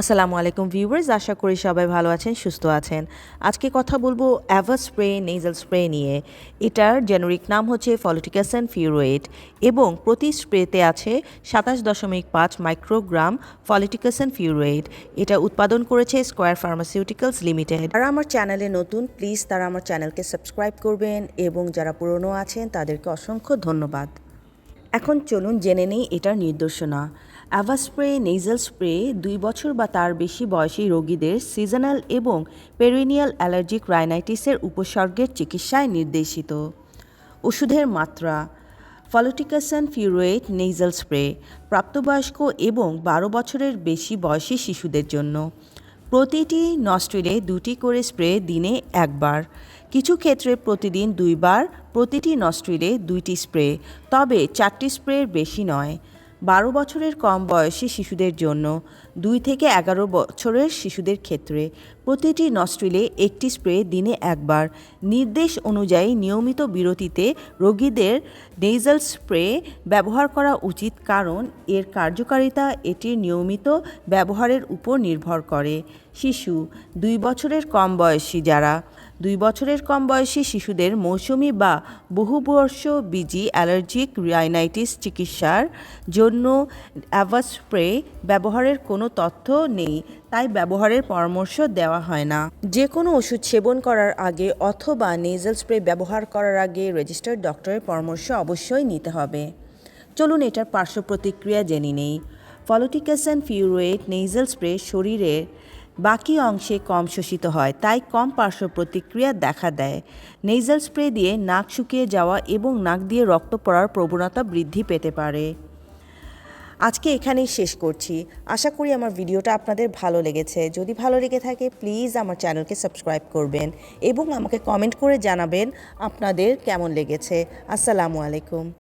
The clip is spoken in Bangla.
আসসালামু আলাইকুম ভিউয়ার্স, আশা করি সবাই ভালো আছেন, সুস্থ আছেন। আজকে কথা বলব অ্যাভা স্প্রে নেজাল স্প্রে নিয়ে। এটার জেনারিক নাম হচ্ছে ফলিটিকাসন ফিউরোয়েট এবং প্রতি স্প্রেতে আছে সাতাশ দশমিক পাঁচ মাইক্রোগ্রাম ফলিটিকাসন ফিউরোয়েট এটা উৎপাদন করেছে স্কোয়ার ফার্মাসিউটিক্যালস লিমিটেড আর আমার চ্যানেলে নতুন প্লিজ তারা আমার চ্যানেলকে সাবস্ক্রাইব করবেন এবং যারা পুরনো আছেন তাদেরকে অসংখ্য ধন্যবাদ। এখন চলুন জেনে নেই এটার নির্দেশনা। অ্যাভাস্প্রে নেজাল স্প্রে দুই বছর বা তার বেশি বয়সী রোগীদের সিজনাল এবং পেরিনিয়াল অ্যালার্জিক রাইনাইটিসের উপসর্গের চিকিৎসায় নির্দেশিত। ওষুধের মাত্রা ফলোটিকাসন ফিউরোয়েট নেজাল স্প্রে প্রাপ্তবয়স্ক এবং বারো বছরের বেশি বয়সী শিশুদের জন্য। প্রতিটি নস্ট্রিলে দুটি করে স্প্রে দিনে একবার। কিছু ক্ষেত্রে প্রতিদিন দুইবার, প্রতিটি নস্ট্রিলে দুইটি স্প্রে তবে চারটি স্প্রের বেশি নয়। বারো বছরের কম বয়সী শিশুদের জন্য দুই থেকে এগারো বছরের শিশুদের ক্ষেত্রে প্রতিটি নস্ট্রিলে একটি স্প্রে দিনে একবার। নির্দেশ অনুযায়ী নিয়মিত বিরতিতে রোগীদের নেজাল স্প্রে ব্যবহার করা উচিত কারণ এর কার্যকারিতা এটির নিয়মিত ব্যবহারের উপর নির্ভর করে। শিশু দুই বছরের কম বয়সী যারা দুই বছরের কম বয়সী শিশুদের মৌসুমি বা বহুবর্ষ বিজি অ্যালার্জিক রাইনাইটিস চিকিৎসার জন্য অ্যাভাস স্প্রে ব্যবহারের কোনো তথ্য নেই, তাই ব্যবহারের পরামর্শ দেওয়া হয় না। যে কোনো ওষুধ সেবন করার আগে অথবা নেজাল স্প্রে ব্যবহার করার আগে রেজিস্টার্ড ডক্টরের পরামর্শ অবশ্যই নিতে হবে। চলুন এটার পার্শ্ব প্রতিক্রিয়া জেনে নেই। ফলোটিকাসন ফিউরোয়েট নেজাল স্প্রে শরীরের বাকি অংশে কম শোষিত হয়, তাই কম পার্শ্ব প্রতিক্রিয়া দেখা দেয়। নেজাল স্প্রে দিয়ে নাক শুকিয়ে যাওয়া এবং নাক দিয়ে রক্ত পড়ার প্রবণতা বৃদ্ধি পেতে পারে। আজকে এখানেই শেষ করছি। আশা করি আমার ভিডিওটা আপনাদের ভালো লেগেছে। যদি ভালো লেগে থাকে প্লিজ আমার চ্যানেলকে সাবস্ক্রাইব করবেন এবং আমাকে কমেন্ট করে জানাবেন আপনাদের কেমন লেগেছে। আসসালামু আলাইকুম।